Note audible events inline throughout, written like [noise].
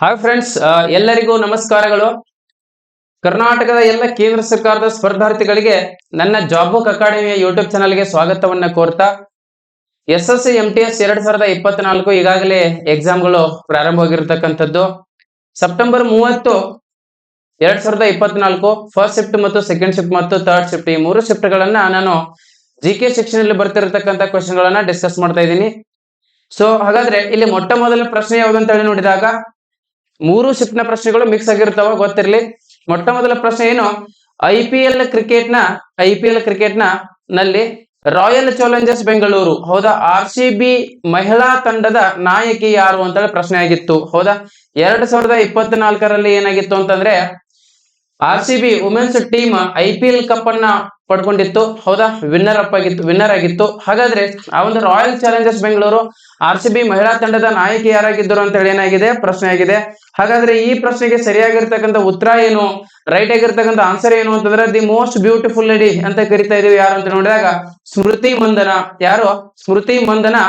Hi friends ಎಲ್ಲರಿಗೂ ನಮಸ್ಕಾರಗಳು. ಕರ್ನಾಟಕದ ಎಲ್ಲ ಕೇಂದ್ರ ಸರ್ಕಾರದ ಸ್ಪರ್ಧಾರ್ಥಿಗಳಿಗೆ ನನ್ನ ಜಾಬ್ ಬುಕ್ ಅಕಾಡೆಮಿಯ ಯೂಟ್ಯೂಬ್ ಚಾನಲ್ಗೆ ಸ್ವಾಗತವನ್ನ ಕೋರ್ತಾ S S C M T S ಎರಡ್ ಸಾವಿರದ ಇಪ್ಪತ್ನಾಲ್ಕು ಈಗಾಗಲೇ ಎಕ್ಸಾಮ್ಗಳು ಪ್ರಾರಂಭವಾಗಿರ್ತಕ್ಕಂಥದ್ದು. ಸೆಪ್ಟೆಂಬರ್ ಮೂವತ್ತು ಎರಡ್ ಸಾವಿರದ ಇಪ್ಪತ್ನಾಲ್ಕು ಫಸ್ಟ್ ಶಿಫ್ಟ್ ಮತ್ತು ಸೆಕೆಂಡ್ ಶಿಫ್ಟ್ ಮತ್ತು ಥರ್ಡ್ ಶಿಫ್ಟ್ ಈ ಮೂರು ಶಿಫ್ಟ್ ಗಳನ್ನ ನಾನು ಜಿ ಕೆ ಸೆಕ್ಷನ್ ಅಲ್ಲಿ ಬರ್ತಿರತಕ್ಕಂಥ ಕ್ವಶನ್ ಗಳನ್ನ ಡಿಸ್ಕಸ್ ಮಾಡ್ತಾ ಇದ್ದೀನಿ. ಸೊ ಹಾಗಾದ್ರೆ ಇಲ್ಲಿ ಮೊಟ್ಟ ಮೊದಲ ಪ್ರಶ್ನೆ ಯಾವ್ದು ಅಂತ ಹೇಳಿ ನೋಡಿದಾಗ ಮೂರು ಶಿಫ್ಟ್ನ ಪ್ರಶ್ನೆಗಳು ಮಿಕ್ಸ್ ಆಗಿರ್ತಾವ, ಗೊತ್ತಿರ್ಲಿ. ಮೊಟ್ಟ ಮೊದಲ ಪ್ರಶ್ನೆ ಏನು? ಐ ಪಿ ಎಲ್ ಕ್ರಿಕೆಟ್ನ ಐ ಪಿ ಎಲ್ ಕ್ರಿಕೆಟ್ನಲ್ಲಿ ರಾಯಲ್ ಚಾಲೆಂಜರ್ಸ್ ಬೆಂಗಳೂರು ಹೌದಾ? ಆರ್ ಸಿ ಬಿ ಮಹಿಳಾ ತಂಡದ ನಾಯಕಿ ಯಾರು ಅಂತ ಪ್ರಶ್ನೆ ಆಗಿತ್ತು, ಹೌದಾ? ಎರಡ್ ಸಾವಿರದ ಇಪ್ಪತ್ನಾಲ್ಕರಲ್ಲಿ ಏನಾಗಿತ್ತು ಅಂತಂದ್ರೆ R C B women's team I P L cup ಅನ್ನ ಪಡ್ಕೊಂಡಿತ್ತು. ಹೌದಾ? ವಿನ್ನರ್ ಅಪ್ ಆಗಿತ್ತು ವಿನ್ನರ್ ಆಗಿತ್ತು. ಹಾಗಾದ್ರೆ ಆ ಒಂದು Royal Challengers Bengaluru R C B ಮಹಿಳಾ ತಂಡದ ನಾಯಕಿ ಯಾರಾಗಿದ್ದರು ಅಂತ ಹೇಳಿ ಏನಾಗಿದೆ? ಪ್ರಶ್ನೆ ಆಗಿದೆ. ಹಾಗಾದ್ರೆ ಈ ಪ್ರಶ್ನೆಗೆ ಸರಿಯಾಗಿರ್ತಕ್ಕಂಥ ಉತ್ತರ ಏನು? ರೈಟ್ ಆಗಿರ್ತಕ್ಕಂಥ ಆನ್ಸರ್ ಏನು ಅಂತಂದ್ರೆ ದಿ ಮೋಸ್ಟ್ ಬ್ಯೂಟಿಫುಲ್ ಲೇಡಿ ಅಂತ ಕರಿತಾ ಇದೀವಿ ಯಾರು ಅಂತ ನೋಡಿದಾಗ, ಸ್ಮೃತಿ ಮಂದನ. ಯಾರು? Smriti Mandhana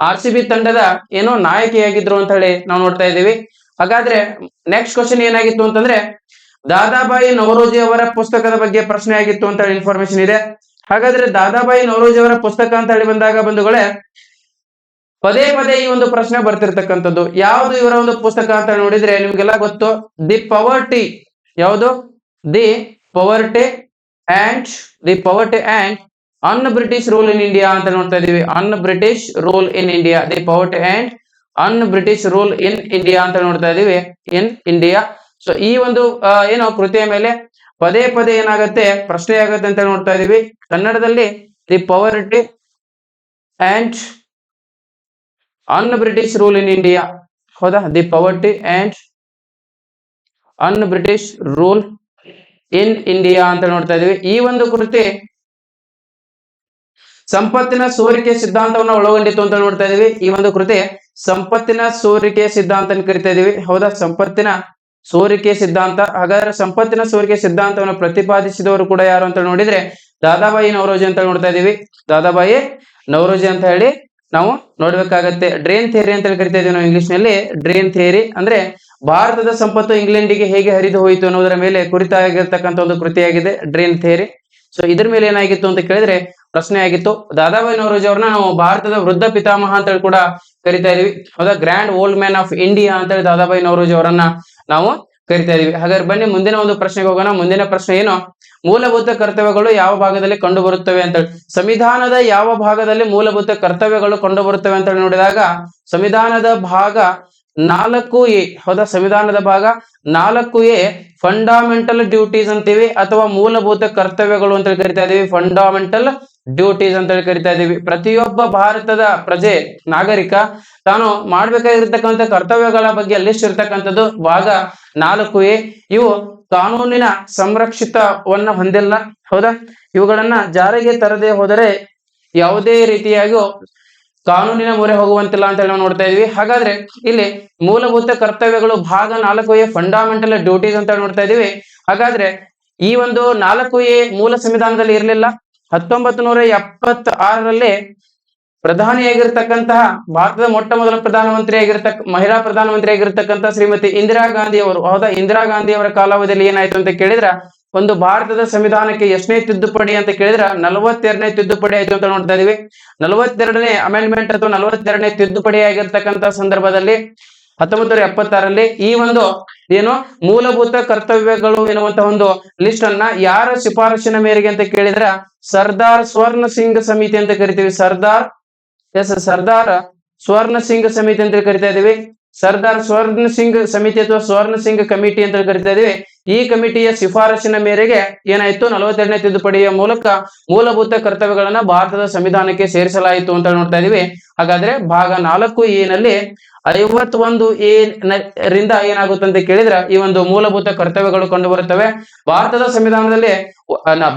R C B ತಂಡದ ಏನೋ ನಾಯಕಿಯಾಗಿದ್ರು ಅಂತ ಹೇಳಿ ನಾವು ನೋಡ್ತಾ ಇದೀವಿ. ಹಾಗಾದ್ರೆ ನೆಕ್ಸ್ಟ್ ಕ್ವಶನ್ ಏನಾಗಿತ್ತು ಅಂತಂದ್ರೆ ದಾದಾಬಾಯಿ ನವರೋಜಿ ಅವರ ಪುಸ್ತಕದ ಬಗ್ಗೆ ಪ್ರಶ್ನೆ ಆಗಿತ್ತು ಅಂತ ಹೇಳಿ ಇನ್ಫಾರ್ಮೇಶನ್ ಇದೆ. ಹಾಗಾದ್ರೆ ದಾದಾಬಾಯಿ ನವರೋಜಿ ಅವರ ಪುಸ್ತಕ ಅಂತ ಹೇಳಿ ಬಂದಾಗ ಬಂಧುಗಳೇ, ಪದೇ ಪದೇ ಈ ಒಂದು ಪ್ರಶ್ನೆ ಬರ್ತಿರ್ತಕ್ಕಂಥದ್ದು. ಯಾವುದು ಇವರ ಒಂದು ಪುಸ್ತಕ ಅಂತ ನೋಡಿದ್ರೆ ನಿಮ್ಗೆಲ್ಲ ಗೊತ್ತು. The poverty. ಯಾವುದು? The poverty and the poverty and un British rule in India ಅಂತ ನೋಡ್ತಾ ಇದೀವಿ un British rule in India. The poverty and un British rule in India ಅಂತ ನೋಡ್ತಾ ಇದೀವಿ ಇನ್ ಇಂಡಿಯಾ. ಸೊ ಈ ಒಂದು ಏನು ಕೃತಿಯ ಮೇಲೆ ಪದೇ ಪದೇ ಏನಾಗುತ್ತೆ, ಪ್ರಶ್ನೆ ಆಗುತ್ತೆ ಅಂತ ನೋಡ್ತಾ ಇದೀವಿ. ಕನ್ನಡದಲ್ಲಿ the poverty and un British rule in India. ಹೌದಾ? The poverty and un British rule in India ಅಂತ ನೋಡ್ತಾ ಇದೀವಿ. ಈ ಒಂದು ಕೃತಿ ಸಂಪತ್ತಿನ ಸೋರಿಕೆ ಸಿದ್ಧಾಂತವನ್ನ ಒಳಗೊಂಡಿತ್ತು ಅಂತ ನೋಡ್ತಾ ಇದೀವಿ. ಈ ಒಂದು ಕೃತಿ ಸಂಪತ್ತಿನ ಸೋರಿಕೆ ಸಿದ್ಧಾಂತ ಕರಿತಾ ಇದೀವಿ. ಹೌದಾ? ಸಂಪತ್ತಿನ ಸೋರಿಕೆ ಸಿದ್ಧಾಂತ ಹಾಗಾದ್ರೆ ಸಂಪತ್ತಿನ ಸೋರಿಕೆ ಸಿದ್ಧಾಂತವನ್ನು ಪ್ರತಿಪಾದಿಸಿದವರು ಕೂಡ ಯಾರು ಅಂತ ನೋಡಿದ್ರೆ ದಾದಾಬಾಯಿ ನವರೋಜಿ ಅಂತ ನೋಡ್ತಾ ಇದೀವಿ. ದಾದಾಬಾಯಿ ನವರೋಜಿ ಅಂತ ಹೇಳಿ ನಾವು ನೋಡ್ಬೇಕಾಗತ್ತೆ. ಡ್ರೇನ್ ಥಿಯರಿ ಅಂತ ಹೇಳಿ ಕರಿತಾ ಇದೀವಿ ನಾವು ಇಂಗ್ಲಿಷ್ನಲ್ಲಿ ಡ್ರೇನ್ ಥಿಯರಿ ಅಂದ್ರೆ ಭಾರತದ ಸಂಪತ್ತು ಇಂಗ್ಲೆಂಡಿಗೆ ಹೇಗೆ ಹರಿದು ಹೋಯಿತು ಅನ್ನೋದರ ಮೇಲೆ ಕುರಿತಾಗಿರ್ತಕ್ಕಂಥ ಒಂದು ಕೃತಿಯಾಗಿದೆ ಡ್ರೇನ್ ಥಿಯರಿ. ಸೊ ಇದ್ರ ಮೇಲೆ ಏನಾಗಿತ್ತು ಅಂತ ಕೇಳಿದ್ರೆ ಪ್ರಶ್ನೆ ಆಗಿತ್ತು. ದಾದಾಬಾಯಿ ನವರೋಜಿ ಅವ್ರನ್ನ ನಾವು ಭಾರತದ ವೃದ್ಧ ಪಿತಾಮಹ ಅಂತ ಹೇಳಿ ಕೂಡ ಕರಿತಾ ಇದೀವಿ. ಹೌದಾ? Grand old man of India ಅಂತ ಹೇಳಿ ದಾದಾಬಾಯಿ ನವರೋಜಿ ಅವರನ್ನ ನಾವು ಕರಿತಾ ಇದೀವಿ. ಹಾಗಾದ್ರೆ ಬನ್ನಿ, ಮುಂದಿನ ಒಂದು ಪ್ರಶ್ನೆಗೆ ಹೋಗೋಣ. ಮುಂದಿನ ಪ್ರಶ್ನೆ ಏನು? ಮೂಲಭೂತ ಕರ್ತವ್ಯಗಳು ಯಾವ ಭಾಗದಲ್ಲಿ ಕಂಡು ಬರುತ್ತವೆ ಅಂತ ಹೇಳಿ. ಸಂವಿಧಾನದ ಯಾವ ಭಾಗದಲ್ಲಿ ಮೂಲಭೂತ ಕರ್ತವ್ಯಗಳು ಕಂಡು ಬರುತ್ತವೆ ಅಂತ ನೋಡಿದಾಗ, ಸಂವಿಧಾನದ ಭಾಗ ನಾಲ್ಕು ಎ, ಹೌದಾ? ಸಂವಿಧಾನದ ಭಾಗ ನಾಲ್ಕು ಎ ಫಂಡಾಮೆಂಟಲ್ ಡ್ಯೂಟೀಸ್ ಅಂತೀವಿ ಅಥವಾ ಮೂಲಭೂತ ಕರ್ತವ್ಯಗಳು ಅಂತ ಕರಿತಾ ಇದೀವಿ. ಫಂಡಾಮೆಂಟಲ್ ಡ್ಯೂಟೀಸ್ ಅಂತ ಹೇಳಿ ಕರಿತಾ ಇದ್ದೀವಿ ಪ್ರತಿಯೊಬ್ಬ ಭಾರತದ ಪ್ರಜೆ, ನಾಗರಿಕ, ತಾನು ಮಾಡ್ಬೇಕಾಗಿರ್ತಕ್ಕಂಥ ಕರ್ತವ್ಯಗಳ ಬಗ್ಗೆ ಲಿಸ್ಟ್ ಇರ್ತಕ್ಕಂಥದ್ದು ಭಾಗ ನಾಲ್ಕು ಎ. ಇವು ಕಾನೂನಿನ ಸಂರಕ್ಷಿತವನ್ನ ಹೊಂದಿಲ್ಲ. ಹೌದಾ? ಇವುಗಳನ್ನ ಜಾರಿಗೆ ತರದೆ ಹೋದರೆ ಯಾವುದೇ ರೀತಿಯಾಗಿಯೂ ಕಾನೂನಿನ ಮೊರೆ ಹೋಗುವಂತಿಲ್ಲ ಅಂತ ನಾವು ನೋಡ್ತಾ ಇದೀವಿ. ಹಾಗಾದ್ರೆ ಇಲ್ಲಿ ಮೂಲಭೂತ ಕರ್ತವ್ಯಗಳು ಭಾಗ ನಾಲ್ಕು ಎ ಫಂಡಾಮೆಂಟಲ್ ಡ್ಯೂಟೀಸ್ ಅಂತ ನೋಡ್ತಾ ಇದೀವಿ. ಹಾಗಾದ್ರೆ ಈ ಒಂದು ನಾಲ್ಕು ಎ ಮೂಲ ಸಂವಿಧಾನದಲ್ಲಿ ಇರಲಿಲ್ಲ. ಹತ್ತೊಂಬತ್ತು ನೂರ ಎಪ್ಪತ್ತ ಆರರಲ್ಲಿ ಪ್ರಧಾನಿಯಾಗಿರ್ತಕ್ಕಂತಹ ಭಾರತದ ಮೊಟ್ಟ ಮೊದಲ ಪ್ರಧಾನಮಂತ್ರಿ ಆಗಿರ್ತಕ್ಕ ಮಹಿಳಾ ಪ್ರಧಾನಮಂತ್ರಿ ಆಗಿರ್ತಕ್ಕಂತಹ ಶ್ರೀಮತಿ ಇಂದಿರಾ ಗಾಂಧಿ ಅವರು ಹೌದಾ? ಇಂದಿರಾ ಗಾಂಧಿ ಅವರ ಕಾಲಾವಧಿಯಲ್ಲಿ ಏನಾಯ್ತು ಅಂತ ಕೇಳಿದ್ರ? ಒಂದು ಭಾರತದ ಸಂವಿಧಾನಕ್ಕೆ ಎಷ್ಟನೇ ತಿದ್ದುಪಡಿ ಅಂತ ಕೇಳಿದ್ರ? ನಲವತ್ತೆರಡನೇ ತಿದ್ದುಪಡಿ ಆಯ್ತು ಅಂತ ನೋಡ್ತಾ ಇದೀವಿ. ನಲವತ್ತೆರಡನೇ ಅಮೆಂಡ್ಮೆಂಟ್ ಅಥವಾ ನಲವತ್ತೆರಡನೇ ತಿದ್ದುಪಡಿ ಆಗಿರ್ತಕ್ಕಂತ ಸಂದರ್ಭದಲ್ಲಿ ಹತ್ತೊಂಬತ್ತು ನೂರ ಎಪ್ಪತ್ತಾರಲ್ಲಿ ಈ ಒಂದು ಏನು ಮೂಲಭೂತ ಕರ್ತವ್ಯಗಳು ಎನ್ನುವಂತ ಒಂದು ಲಿಸ್ಟ್ ಅನ್ನ ಯಾರ ಶಿಫಾರಸಿನ ಮೇರೆಗೆ ಅಂತ ಕೇಳಿದ್ರೆ ಸರ್ದಾರ್ ಸ್ವರ್ಣ ಸಿಂಗ್ ಸಮಿತಿ ಅಂತ ಕರಿತೀವಿ. ಸರ್ದಾರ್, ಎಸ್, ಸರ್ದಾರ್ ಸ್ವರ್ಣ ಸಿಂಗ್ ಸಮಿತಿ ಅಂತ ಕರಿತಾ ಇದೀವಿ. ಸರ್ದಾರ್ ಸ್ವರ್ಣ ಸಿಂಗ್ ಸಮಿತಿ ಅಥವಾ ಸ್ವರ್ಣ ಸಿಂಗ್ ಕಮಿಟಿ ಅಂತ ಕರಿತಾ ಇದೀವಿ. ಈ ಕಮಿಟಿಯ ಶಿಫಾರಸಿನ ಮೇರೆಗೆ ಏನಾಯ್ತು? ನಲವತ್ತೆರಡನೇ ತಿದ್ದುಪಡಿಯ ಮೂಲಕ ಮೂಲಭೂತ ಕರ್ತವ್ಯಗಳನ್ನ ಭಾರತದ ಸಂವಿಧಾನಕ್ಕೆ ಸೇರಿಸಲಾಯಿತು ಅಂತ ನೋಡ್ತಾ ಇದೀವಿ. ಹಾಗಾದ್ರೆ ಭಾಗ ನಾಲ್ಕು ನಲ್ಲಿ ಐವತ್ತೊಂದು ಎ ರಿಂದ ಏನಾಗುತ್ತೆ ಅಂತ ಕೇಳಿದ್ರೆ ಈ ಒಂದು ಮೂಲಭೂತ ಕರ್ತವ್ಯಗಳು ಕಂಡು ಬರುತ್ತವೆ. ಭಾರತದ ಸಂವಿಧಾನದಲ್ಲಿ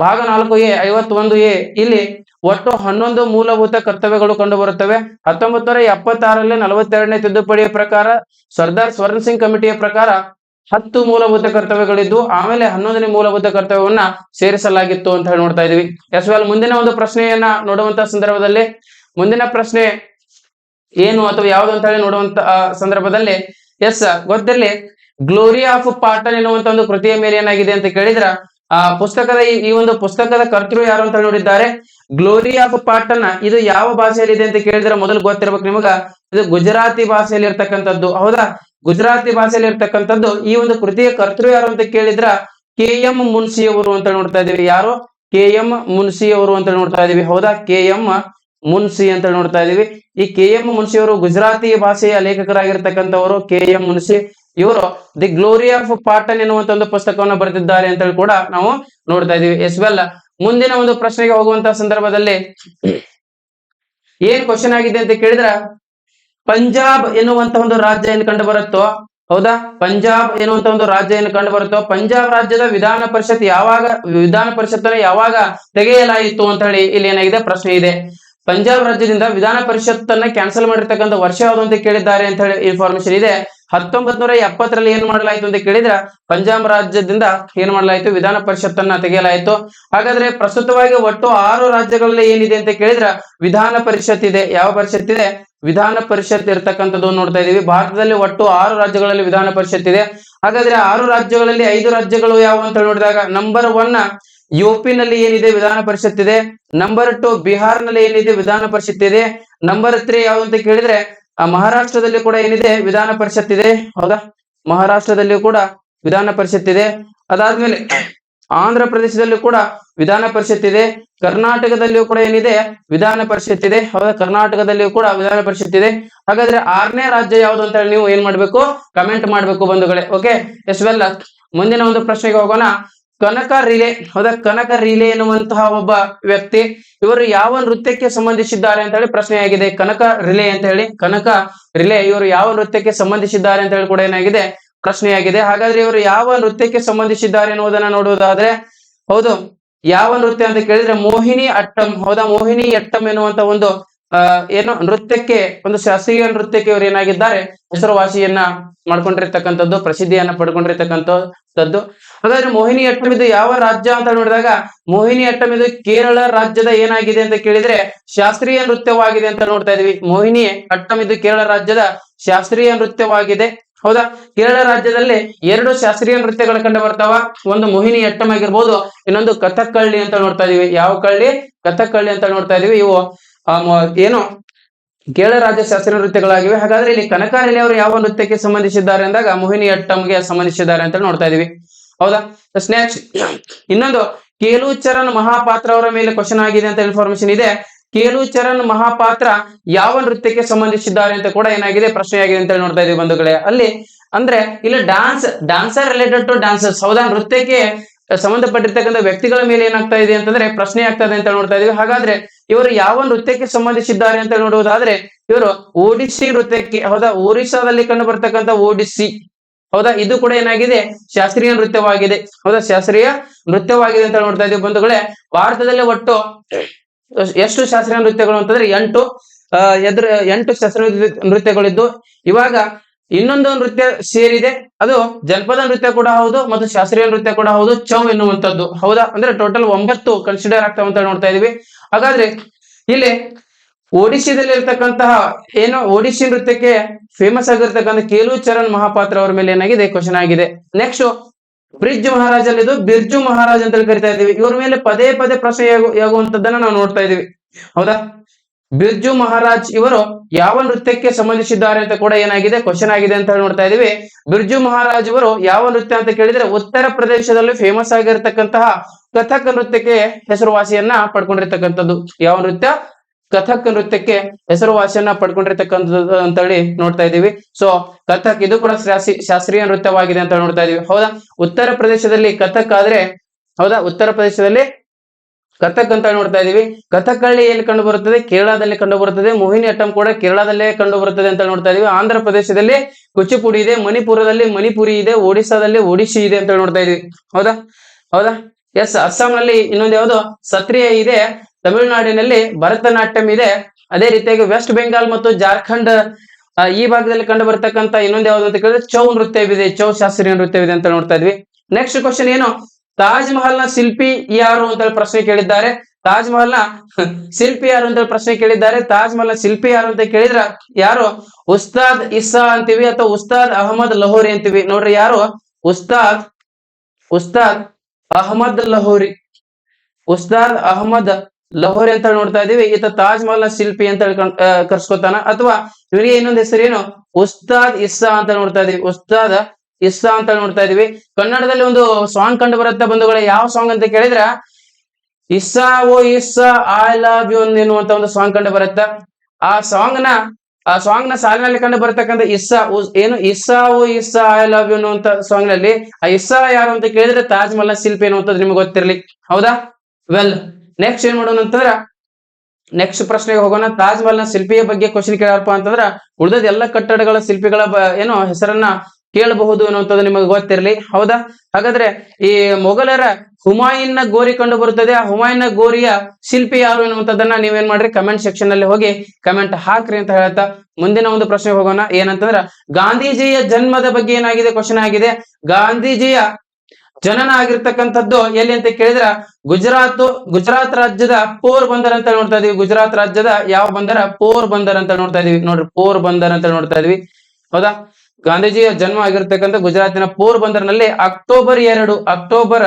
ಭಾಗ ನಾಲ್ಕು ಎ, ಐವತ್ತೊಂದು ಎ ಇಲ್ಲಿ ಒಟ್ಟು ಹನ್ನೊಂದು ಮೂಲಭೂತ ಕರ್ತವ್ಯಗಳು ಕಂಡು ಬರುತ್ತವೆ. ಹತ್ತೊಂಬತ್ತು ನೂರ ಎಪ್ಪತ್ತಾರರಲ್ಲಿ ನಲವತ್ತೆರಡನೇ ತಿದ್ದುಪಡಿಯ ಪ್ರಕಾರ ಸರ್ದಾರ್ ಸ್ವರ್ಣ ಸಿಂಗ್ ಕಮಿಟಿಯ ಪ್ರಕಾರ ಹತ್ತು ಮೂಲಭೂತ ಕರ್ತವ್ಯಗಳಿದ್ದು, ಆಮೇಲೆ ಹನ್ನೊಂದನೇ ಮೂಲಭೂತ ಕರ್ತವ್ಯವನ್ನ ಸೇರಿಸಲಾಗಿತ್ತು ಅಂತ ಹೇಳಿ ನೋಡ್ತಾ ಇದೀವಿ. ಎಸ್ ವೆಲ್ ಮುಂದಿನ ಒಂದು ಪ್ರಶ್ನೆಯನ್ನ ನೋಡುವಂತ ಸಂದರ್ಭದಲ್ಲಿ, ಮುಂದಿನ ಪ್ರಶ್ನೆ ಏನು ಅಥವಾ ಯಾವುದು ಅಂತ ಹೇಳಿ ನೋಡುವಂತ ಸಂದರ್ಭದಲ್ಲಿ, ಎಸ್ ಗೊತ್ತಿರಲಿ, ಗ್ಲೋರಿ ಆಫ್ ಪಾಟನ್ ಎನ್ನುವಂತ ಒಂದು ಕೃತಿಯ ಮೇಲೆ ಏನಾಗಿದೆ ಅಂತ ಕೇಳಿದ್ರ, ಆ, ಪುಸ್ತಕದ ಈ- ಒಂದು ಪುಸ್ತಕದ ಕರ್ತೃ ಯಾರು ಅಂತ ನೋಡಿದ್ದಾರೆ. ಗ್ಲೋರಿ ಆಫ್ ಪಾಟನ್, ಇದು ಯಾವ ಭಾಷೆಯಲ್ಲಿ ಇದೆ ಅಂತ ಕೇಳಿದ್ರೆ ಮೊದಲು ಗೊತ್ತಿರ್ಬೇಕು ನಿಮಗ. ಇದು ಗುಜರಾತಿ ಭಾಷೆಯಲ್ಲಿ ಇರ್ತಕ್ಕಂಥದ್ದು ಹೌದಾ? ಗುಜರಾತಿ ಭಾಷೆಯಲ್ಲಿ ಇರ್ತಕ್ಕಂಥದ್ದು, ಈ ಒಂದು ಕೃತಿಯ ಕರ್ತೃ ಯಾರು ಅಂತ ಕೇಳಿದ್ರ, ಕೆ ಎಂ ಮುನ್ಸಿ ಅವರು ಅಂತ ನೋಡ್ತಾ ಇದೀವಿ. ಯಾರು? ಕೆ ಎಂ ಮುನ್ಸಿ ಅವರು ಅಂತ ನೋಡ್ತಾ ಇದೀವಿ. ಹೌದಾ? ಕೆ ಎಂ ಮುನ್ಸಿ ಅಂತ ನೋಡ್ತಾ ಇದೀವಿ. ಈ ಕೆ ಎಂ ಮುನ್ಸಿ ಅವರು ಗುಜರಾತಿ ಭಾಷೆಯ ಲೇಖಕರಾಗಿರ್ತಕ್ಕಂಥವರು, ಕೆ ಎಂ ಮುನ್ಸಿ. ಇವರು ದಿ ಗ್ಲೋರಿ ಆಫ್ ಪಾಟನ್ ಎನ್ನುವಂತ ಒಂದು ಪುಸ್ತಕವನ್ನು ಬರೆದಿದ್ದಾರೆ ಅಂತ ಹೇಳಿ ಕೂಡ ನಾವು ನೋಡ್ತಾ ಇದೀವಿ. ಎಸ್ ವೆಲ್, ಮುಂದಿನ ಒಂದು ಪ್ರಶ್ನೆಗೆ ಹೋಗುವಂತ ಸಂದರ್ಭದಲ್ಲಿ ಏನ್ ಕ್ವಶನ್ ಆಗಿದೆ ಅಂತ ಕೇಳಿದ್ರ? ಪಂಜಾಬ್ ಎನ್ನುವಂತ ಒಂದು ರಾಜ್ಯ ಏನು ಕಂಡು ಬರುತ್ತೋ, ಹೌದಾ? ಪಂಜಾಬ್ ಎನ್ನುವಂತ ಒಂದು ರಾಜ್ಯ ಏನು ಕಂಡು ಬರುತ್ತೋ, ಪಂಜಾಬ್ ರಾಜ್ಯದ ವಿಧಾನ ಪರಿಷತ್ ಯಾವಾಗ, ವಿಧಾನ ಪರಿಷತ್ತನ್ನು ಯಾವಾಗ ತೆಗೆಯಲಾಯಿತು ಅಂತ ಹೇಳಿ ಇಲ್ಲಿ ಏನಾಗಿದೆ, ಪ್ರಶ್ನೆ ಇದೆ. ಪಂಜಾಬ್ ರಾಜ್ಯದಿಂದ ವಿಧಾನ ಪರಿಷತ್ತನ್ನ ಕ್ಯಾನ್ಸಲ್ ಮಾಡಿರ್ತಕ್ಕಂಥ ವರ್ಷ ಯಾವುದು ಅಂತ ಕೇಳಿದ್ದಾರೆ ಅಂತ ಹೇಳಿ ಇನ್ಫಾರ್ಮೇಶನ್ ಇದೆ. ಹತ್ತೊಂಬತ್ ನೂರ ಎಪ್ಪತ್ತರಲ್ಲಿ ಏನ್ ಮಾಡಲಾಯಿತು ಅಂತ ಕೇಳಿದ್ರ? ಪಂಜಾಬ್ ರಾಜ್ಯದಿಂದ ಏನ್ ಮಾಡಲಾಯಿತು? ವಿಧಾನ ಪರಿಷತ್ತನ್ನ ತೆಗೆಯಲಾಯಿತು. ಹಾಗಾದ್ರೆ ಪ್ರಸ್ತುತವಾಗಿ ಒಟ್ಟು ಆರು ರಾಜ್ಯಗಳಲ್ಲಿ ಏನಿದೆ ಅಂತ ಕೇಳಿದ್ರ? ವಿಧಾನ ಪರಿಷತ್ ಇದೆ. ಯಾವ ಪರಿಷತ್ ಇದೆ? ವಿಧಾನ ಪರಿಷತ್ ಇರ್ತಕ್ಕಂಥದ್ದು ನೋಡ್ತಾ ಇದೀವಿ. ಭಾರತದಲ್ಲಿ ಒಟ್ಟು ಆರು ರಾಜ್ಯಗಳಲ್ಲಿ ವಿಧಾನ ಪರಿಷತ್ ಇದೆ. ಹಾಗಾದ್ರೆ ಆರು ರಾಜ್ಯಗಳಲ್ಲಿ ಐದು ರಾಜ್ಯಗಳು ಯಾವ ಅಂತ ನೋಡಿದಾಗ ನಂಬರ್ ಒನ್ ಯುಪಿ ನಲ್ಲಿ ಏನಿದೆ ವಿಧಾನ ಪರಿಷತ್ ಇದೆ. ನಂಬರ್ ಟು ಬಿಹಾರ್ನಲ್ಲಿ ಏನಿದೆ ವಿಧಾನ ಪರಿಷತ್ ಇದೆ. ನಂಬರ್ ತ್ರೀ ಯಾವ್ದು ಅಂತ ಕೇಳಿದ್ರೆ ಮಹಾರಾಷ್ಟ್ರದಲ್ಲಿ ಕೂಡ ಏನಿದೆ ವಿಧಾನ ಪರಿಷತ್ ಇದೆ. ಹೌದಾ? ಮಹಾರಾಷ್ಟ್ರದಲ್ಲಿ ಕೂಡ ವಿಧಾನ ಪರಿಷತ್ ಇದೆ. ಅದಾದ್ಮೇಲೆ ಆಂಧ್ರ ಪ್ರದೇಶದಲ್ಲಿ ಕೂಡ ವಿಧಾನ ಪರಿಷತ್ ಇದೆ. ಕರ್ನಾಟಕದಲ್ಲಿಯೂ ಕೂಡ ಏನಿದೆ? ವಿಧಾನ ಪರಿಷತ್ ಇದೆ. ಹೌದಾ? ಕರ್ನಾಟಕದಲ್ಲಿಯೂ ಕೂಡ ವಿಧಾನ ಪರಿಷತ್ ಇದೆ. ಹಾಗಾದ್ರೆ ಆರನೇ ರಾಜ್ಯ ಯಾವುದು ಅಂತ ಹೇಳಿ ನೀವು ಏನ್ ಮಾಡ್ಬೇಕು? ಕಮೆಂಟ್ ಮಾಡ್ಬೇಕು ಬಂಧುಗಳೇ. ಓಕೆ ಎಸ್ ವೆಲ್ ಮುಂದಿನ ಒಂದು ಪ್ರಶ್ನೆಗೆ ಹೋಗೋಣ. ಕನಕ ರಿಲೆ, ಹೌದಾ? ಕನಕ ರಿಲೆ ಎನ್ನುವಂತಹ ಒಬ್ಬ ವ್ಯಕ್ತಿ, ಇವರು ಯಾವ ನೃತ್ಯಕ್ಕೆ ಸಂಬಂಧಿಸಿದ್ದಾರೆ ಅಂತ ಹೇಳಿ ಪ್ರಶ್ನೆ ಆಗಿದೆ. ಕನಕ ರಿಲೆ ಅಂತ ಹೇಳಿ. ಕನಕ ರಿಲೆ, ಇವರು ಯಾವ ನೃತ್ಯಕ್ಕೆ ಸಂಬಂಧಿಸಿದ್ದಾರೆ ಅಂತ ಹೇಳಿ ಕೂಡ ಏನಾಗಿದೆ? ಪ್ರಶ್ನೆಯಾಗಿದೆ. ಹಾಗಾದ್ರೆ ಇವರು ಯಾವ ನೃತ್ಯಕ್ಕೆ ಸಂಬಂಧಿಸಿದ್ದಾರೆ ಎನ್ನುವುದನ್ನ ನೋಡುವುದಾದ್ರೆ, ಹೌದು ಯಾವ ನೃತ್ಯ ಅಂತ ಕೇಳಿದ್ರೆ ಮೋಹಿನಿ ಅಟ್ಟಂ, ಹೌದಾ? ಮೋಹಿನಿ ಅಟ್ಟಂ ಎನ್ನುವಂತ ಒಂದು ಅಹ್ ಏನು ನೃತ್ಯಕ್ಕೆ, ಒಂದು ಶಾಸ್ತ್ರೀಯ ನೃತ್ಯಕ್ಕೆ ಇವರು ಏನಾಗಿದ್ದಾರೆ, ಹೆಸರುವಾಸಿಯನ್ನ ಮಾಡ್ಕೊಂಡಿರ್ತಕ್ಕಂಥದ್ದು, ಪ್ರಸಿದ್ಧಿಯನ್ನ ಪಡ್ಕೊಂಡಿರ್ತಕ್ಕಂಥದ್ದು. ಹಾಗಾದ್ರೆ ಮೋಹಿನಿ ಅಟ್ಟಂ ಇದು ಯಾವ ರಾಜ್ಯ ಅಂತ ನೋಡಿದಾಗ, ಮೋಹಿನಿ ಅಟ್ಟಂ ಇದು ಕೇರಳ ರಾಜ್ಯದ ಏನಾಗಿದೆ ಅಂತ ಕೇಳಿದ್ರೆ ಶಾಸ್ತ್ರೀಯ ನೃತ್ಯವಾಗಿದೆ ಅಂತ ನೋಡ್ತಾ ಇದೀವಿ. ಮೋಹಿನಿ ಅಟ್ಟಂ ಇದು ಕೇರಳ ರಾಜ್ಯದ ಶಾಸ್ತ್ರೀಯ ನೃತ್ಯವಾಗಿದೆ. ಹೌದಾ? ಕೇರಳ ರಾಜ್ಯದಲ್ಲಿ ಎರಡು ಶಾಸ್ತ್ರೀಯ ನೃತ್ಯಗಳು ಕಂಡು ಬರ್ತಾವ. ಒಂದು ಮೋಹಿನಿ ಅಟ್ಟಂ ಆಗಿರ್ಬೋದು, ಇನ್ನೊಂದು ಕಥಕ್ಕಳ್ಳಿ ಅಂತ ನೋಡ್ತಾ ಇದೀವಿ. ಯಾವ ಕಳ್ಳಿ? ಕಥಕ್ಕಳ್ಳಿ ಅಂತ ನೋಡ್ತಾ ಇದೀವಿ. ಇವು ಏನು? ಕೇರಳ ರಾಜ್ಯ ಶಾಸ್ತ್ರೀಯ ನೃತ್ಯಗಳಾಗಿವೆ. ಹಾಗಾದ್ರೆ ಇಲ್ಲಿ ಕನಕಾರಿಲಿ ಅವರು ಯಾವ ನೃತ್ಯಕ್ಕೆ ಸಂಬಂಧಿಸಿದ್ದಾರೆ ಅಂದಾಗ ಮೋಹಿನಿ ಅಟ್ಟಂಗೆ ಸಂಬಂಧಿಸಿದ್ದಾರೆ ಅಂತ ನೋಡ್ತಾ ಇದೀವಿ. ಹೌದಾ? ಸ್ನೇಹ ಇನ್ನೊಂದು ಕೇಲುಚರಣ್ ಮಹಾಪಾತ್ರ ಅವರ ಮೇಲೆ ಕ್ವಶನ್ ಆಗಿದೆ ಅಂತ ಇನ್ಫಾರ್ಮೇಶನ್ ಇದೆ. ಕೇಲುಚರಣ್ ಮಹಾಪಾತ್ರ ಯಾವ ನೃತ್ಯಕ್ಕೆ ಸಂಬಂಧಿಸಿದ್ದಾರೆ ಅಂತ ಕೂಡ ಏನಾಗಿದೆ? ಪ್ರಶ್ನೆ ಆಗಿದೆ ಅಂತ ಹೇಳಿ ನೋಡ್ತಾ ಇದೀವಿ ಬಂಧುಗಳೇ. ಅಲ್ಲಿ ಅಂದ್ರೆ ಇಲ್ಲಿ dance dancer related to dancers ಹೌದಾ? ನೃತ್ಯಕ್ಕೆ ಸಂಬಂಧಪಟ್ಟಿರ್ತಕ್ಕಂಥ ವ್ಯಕ್ತಿಗಳ ಮೇಲೆ ಏನಾಗ್ತಾ ಇದೆ ಅಂತಂದ್ರೆ ಪ್ರಶ್ನೆ ಆಗ್ತದೆ ಅಂತ ನೋಡ್ತಾ ಇದೀವಿ. ಹಾಗಾದ್ರೆ ಇವರು ಯಾವ ನೃತ್ಯಕ್ಕೆ ಸಂಬಂಧಿಸಿದ್ದಾರೆ ಅಂತ ನೋಡುವುದಾದ್ರೆ ಇವರು ಒಡಿಸ್ಸಿ ನೃತ್ಯಕ್ಕೆ, ಹೌದಾ? ಒರಿಸ್ಸಾದಲ್ಲಿ ಕಂಡು ಬರ್ತಕ್ಕಂಥ ಒಡಿಸ್ಸಿ ಹೌದಾ? ಇದು ಕೂಡ ಏನಾಗಿದೆ? ಶಾಸ್ತ್ರೀಯ ನೃತ್ಯವಾಗಿದೆ, ಹೌದಾ? ಶಾಸ್ತ್ರೀಯ ನೃತ್ಯವಾಗಿದೆ ಅಂತ ನೋಡ್ತಾ ಇದೀವಿ ಬಂಧುಗಳೇ. ಭಾರತದಲ್ಲಿ ಒಟ್ಟು ಎಷ್ಟು ಶಾಸ್ತ್ರೀಯ ನೃತ್ಯಗಳು ಅಂತಂದ್ರೆ ಎಂಟು ಎದುರು ಎಂಟು ಶಾಸ್ತ್ರೀಯ ನೃತ್ಯ- ನೃತ್ಯಗಳಿದ್ದು. ಇವಾಗ ಇನ್ನೊಂದು ನೃತ್ಯ ಸೇರಿದೆ. ಅದು ಜನಪದ ನೃತ್ಯ ಕೂಡ ಹೌದು ಮತ್ತು ಶಾಸ್ತ್ರೀಯ ನೃತ್ಯ ಕೂಡ ಹೌದು. ಚೌ ಎನ್ನುವಂಥದ್ದು. ಹೌದಾ? ಅಂದ್ರೆ ಟೋಟಲ್ ಒಂಬತ್ತು ಕನ್ಸಿಡರ್ ಆಗ್ತಾವ ಅಂತ ನೋಡ್ತಾ ಇದೀವಿ. ಹಾಗಾದ್ರೆ ಇಲ್ಲಿ ಒಡಿಶಾದಲ್ಲಿ ಇರ್ತಕ್ಕಂತಹ ಏನು ಒಡಿಶಿ ನೃತ್ಯಕ್ಕೆ ಫೇಮಸ್ ಆಗಿರ್ತಕ್ಕಂಥ ಕೇಲು ಚರಣ್ ಮಹಾಪಾತ್ರ ಅವರ ಮೇಲೆ ಏನಾಗಿದೆ? ಕ್ವಶನ್ ಆಗಿದೆ. ನೆಕ್ಸ್ಟ್ ಬ್ರಿಡ್ಜ್ ಮಹಾರಾಜ್ ಅಲ್ಲಿ ಇದು ಬಿರ್ಜು ಮಹಾರಾಜ್ ಅಂತ ಕರಿತಾ ಇದ್ದೀವಿ. ಇವ್ರ ಮೇಲೆ ಪದೇ ಪದೇ ಪ್ರಶ್ನೆ ಆಗು- ಆಗುವಂತದ್ದನ್ನ ನಾವು ನೋಡ್ತಾ ಇದೀವಿ ಹೌದಾ? ಬಿರ್ಜು ಮಹಾರಾಜ್ ಇವರು ಯಾವ ನೃತ್ಯಕ್ಕೆ ಸಂಬಂಧಿಸಿದ್ದಾರೆ ಅಂತ ಕೂಡ ಏನಾಗಿದೆ? ಕ್ವಶನ್ ಆಗಿದೆ ಅಂತ ಹೇಳಿ ನೋಡ್ತಾ ಇದೀವಿ ಬಿರ್ಜು ಮಹಾರಾಜ್ ಇವರು ಯಾವ ನೃತ್ಯ ಅಂತ ಕೇಳಿದ್ರೆ ಉತ್ತರ ಪ್ರದೇಶದಲ್ಲಿ ಫೇಮಸ್ ಆಗಿರ್ತಕ್ಕಂತಹ ಕಥಕ್ ನೃತ್ಯಕ್ಕೆ ಹೆಸರುವಾಸಿಯನ್ನ ಪಡ್ಕೊಂಡಿರ್ತಕ್ಕಂಥದ್ದು. ಯಾವ ನೃತ್ಯ? ಕಥಕ್ ನೃತ್ಯಕ್ಕೆ ಹೆಸರುವಾಸಿಯನ್ನ ಪಡ್ಕೊಂಡಿರ್ತಕ್ಕಂಥದ್ದು ಅಂತ ಹೇಳಿ ನೋಡ್ತಾ ಇದೀವಿ ಸೊ ಕಥಕ್ ಇದು ಕೂಡ ಶಾಸ್ತ್ರೀ- ಶಾಸ್ತ್ರೀಯ ನೃತ್ಯವಾಗಿದೆ ಅಂತ ನೋಡ್ತಾ ಇದೀವಿ ಹೌದಾ? ಉತ್ತರ ಪ್ರದೇಶದಲ್ಲಿ ಕಥಕ್ ಆದ್ರೆ, ಹೌದಾ? ಉತ್ತರ ಪ್ರದೇಶದಲ್ಲಿ ಕಥಕ್ ಅಂತ ನೋಡ್ತಾ ಇದೀವಿ ಕಥಕ್ಕಳ್ಳಿ ಎಲ್ಲಿ ಕಂಡು ಬರುತ್ತದೆ? ಕೇರಳದಲ್ಲಿ ಕಂಡು ಬರುತ್ತದೆ. ಮೋಹಿನಿ ಅಟ್ಟಂ ಕೂಡ ಕೇರಳದಲ್ಲೇ ಕಂಡು ಬರುತ್ತದೆ ಅಂತ ನೋಡ್ತಾ ಇದೀವಿ ಆಂಧ್ರ ಪ್ರದೇಶದಲ್ಲಿ ಕುಚಿಪುಡಿ ಇದೆ, ಮಣಿಪುರದಲ್ಲಿ ಮಣಿಪುರಿ ಇದೆ, ಒಡಿಸ್ಸಾದಲ್ಲಿ ಒಡಿಶಿ ಇದೆ ಅಂತ ನೋಡ್ತಾ ಇದೀವಿ ಹೌದಾ? ಹೌದಾ? ಎಸ್ ಅಸ್ಸಾಂ ನಲ್ಲಿ ಇನ್ನೊಂದು ಯಾವುದು? ಸತ್ರಿಯ ಇದೆ. ತಮಿಳುನಾಡಿನಲ್ಲಿ ಭರತನಾಟ್ಯಂ ಇದೆ. ಅದೇ ರೀತಿಯಾಗಿ ವೆಸ್ಟ್ ಬೆಂಗಾಲ್ ಮತ್ತು ಜಾರ್ಖಂಡ್ ಈ ಭಾಗದಲ್ಲಿ ಕಂಡು ಬರ್ತಕ್ಕಂತ ಇನ್ನೊಂದು ಯಾವ್ದು ಅಂತ ಕೇಳಿದ್ರೆ ಚೌ ನೃತ್ಯವಿದೆ, ಚೌ ಶಾಸ್ತ್ರೀಯ ನೃತ್ಯವಿದೆ ಅಂತ ನೋಡ್ತಾ ಇದ್ವಿ. ನೆಕ್ಸ್ಟ್ ಕ್ವಶನ್ ಏನು? ತಾಜ್ ಮಹಲ್ನ ಶಿಲ್ಪಿ ಯಾರು ಅಂತ ಪ್ರಶ್ನೆ ಕೇಳಿದ್ದಾರೆ. ತಾಜ್ ಮಹಲ್ನ [laughs] ಶಿಲ್ಪಿ ಯಾರು ಅಂತ ಪ್ರಶ್ನೆ ಕೇಳಿದ್ದಾರೆ. ತಾಜ್ ಮಹಲ್ನ ಶಿಲ್ಪಿ ಯಾರು ಅಂತ ಕೇಳಿದ್ರ, ಯಾರು? ಉಸ್ತಾದ್ ಇಸ್ಸಾ ಅಂತೀವಿ ಅಥವಾ ಉಸ್ತಾದ್ ಅಹಮದ್ ಲಹೋರಿ ಅಂತೀವಿ. ನೋಡ್ರಿ ಯಾರು? ಉಸ್ತಾದ್ ಉಸ್ತಾದ್ ಅಹಮದ್ ಲಹೋರಿ. ಉಸ್ತಾದ್ ಅಹಮದ್ ಲಹೋರಿ ಅಂತ ನೋಡ್ತಾ ಇದೀವಿ. ಈತ ತಾಜ್ ಮಹಲ್ನ ಶಿಲ್ಪಿ ಅಂತ ಹೇಳಿ ಕರ್ಸ್ಕೊತಾನ. ಅಥವಾ ಇವರಿಗೆ ಇನ್ನೊಂದು ಹೆಸರೇನು ಉಸ್ತಾದ್ ಇಸ್ಸಾ ಅಂತ ನೋಡ್ತಾ ಇದೀವಿ. ಉಸ್ತಾದ್ ಇಸ್ಸಾ ಅಂತ ನೋಡ್ತಾ ಇದೀವಿ. ಕನ್ನಡದಲ್ಲಿ ಒಂದು ಸಾಂಗ್ ಕಂಡು ಬರುತ್ತೆ ಬಂಧುಗಳೇ? ಯಾವ ಸಾಂಗ್ ಅಂತ ಕೇಳಿದ್ರ, Issa oh Issa, I love you ಎನ್ನುವಂತ ಒಂದು ಸಾಂಗ್ ಕಂಡು ಬರುತ್ತ? ಆ ಸಾಂಗ್ನ ಆ ಸಾಂಗ್ನ ಸಾಲಿನಲ್ಲಿ ಕಂಡು ಬರ್ತಕ್ಕಂಥ ಇಸ್ಸಾ ಏನು? Issa oh Issa, I love you ಅನ್ನುವಂತ ಸಾಂಗ್ನಲ್ಲಿ ಆ ಇಸ್ಸಾ ಯಾರು ಅಂತ ಕೇಳಿದ್ರೆ ತಾಜ್ ಮಹಲ್ ಶಿಲ್ಪಿ ಅನ್ನುವಂಥದ್ದು ನಿಮ್ಗೆ ಗೊತ್ತಿರ್ಲಿ. ಹೌದಾ? ವೆಲ್ ನೆಕ್ಸ್ಟ್ ಏನ್ ಮಾಡೋಣ ಅಂತಂದ್ರ ನೆಕ್ಸ್ಟ್ ಪ್ರಶ್ನೆಗೆ ಹೋಗೋಣ. ತಾಜ್ ಮಹಲ್ನ ಶಿಲ್ಪಿಯ ಬಗ್ಗೆ ಕ್ವಶನ್ ಕೇಳಾರಪ್ಪ ಅಂತಂದ್ರ ಉಳಿದ ಎಲ್ಲ ಕಟ್ಟಡಗಳ ಶಿಲ್ಪಿಗಳ ಏನೋ ಹೆಸರನ್ನ ಕೇಳಬಹುದು ಅನ್ನುವಂಥದ್ದು ನಿಮಗೆ ಗೊತ್ತಿರಲಿ. ಹೌದಾ? ಹಾಗಾದ್ರೆ ಈ ಮೊಘಲರ ಹುಮಾಯೂನ್ನ ಗೋರಿ ಕಂಡು ಬರುತ್ತದೆ. ಆ ಹುಮಾಯಿನ ಗೋರಿಯ ಶಿಲ್ಪಿ ಯಾರು ಎನ್ನುವಂಥದ್ದನ್ನ ನೀವೇನ್ ಮಾಡ್ರಿ? ಕಮೆಂಟ್ ಸೆಕ್ಷನ್ ಅಲ್ಲಿ ಹೋಗಿ ಕಮೆಂಟ್ ಹಾಕ್ರಿ ಅಂತ ಹೇಳ್ತಾ ಮುಂದಿನ ಒಂದು ಪ್ರಶ್ನೆಗೆ ಹೋಗೋಣ. ಏನಂತಂದ್ರ, ಗಾಂಧೀಜಿಯ ಜನ್ಮದ ಬಗ್ಗೆ ಏನಾಗಿದೆ? ಕ್ವಶನ್ ಆಗಿದೆ. ಗಾಂಧೀಜಿಯ ಜನನ ಆಗಿರ್ತಕ್ಕಂಥದ್ದು ಎಲ್ಲಿ ಅಂತ ಕೇಳಿದ್ರ ಗುಜರಾತ್ ಗುಜರಾತ್ ರಾಜ್ಯದ ಪೋರ್ ಬಂದರ್ ಅಂತ ನೋಡ್ತಾ ಇದೀವಿ. ಗುಜರಾತ್ ರಾಜ್ಯದ ಯಾವ ಬಂದರ? ಪೋರ್ ಬಂದರ್ ಅಂತ ನೋಡ್ತಾ ಇದೀವಿ. ನೋಡ್ರಿ, ಪೋರ್ ಬಂದರ್ ಅಂತ ನೋಡ್ತಾ ಇದೀವಿ. ಹೌದಾ? ಗಾಂಧೀಜಿಯ ಜನ್ಮ ಆಗಿರ್ತಕ್ಕಂಥ ಗುಜರಾತಿನ ಪೋರ್ ಬಂದರ್ನಲ್ಲಿ ಅಕ್ಟೋಬರ್ ಎರಡು ಅಕ್ಟೋಬರ್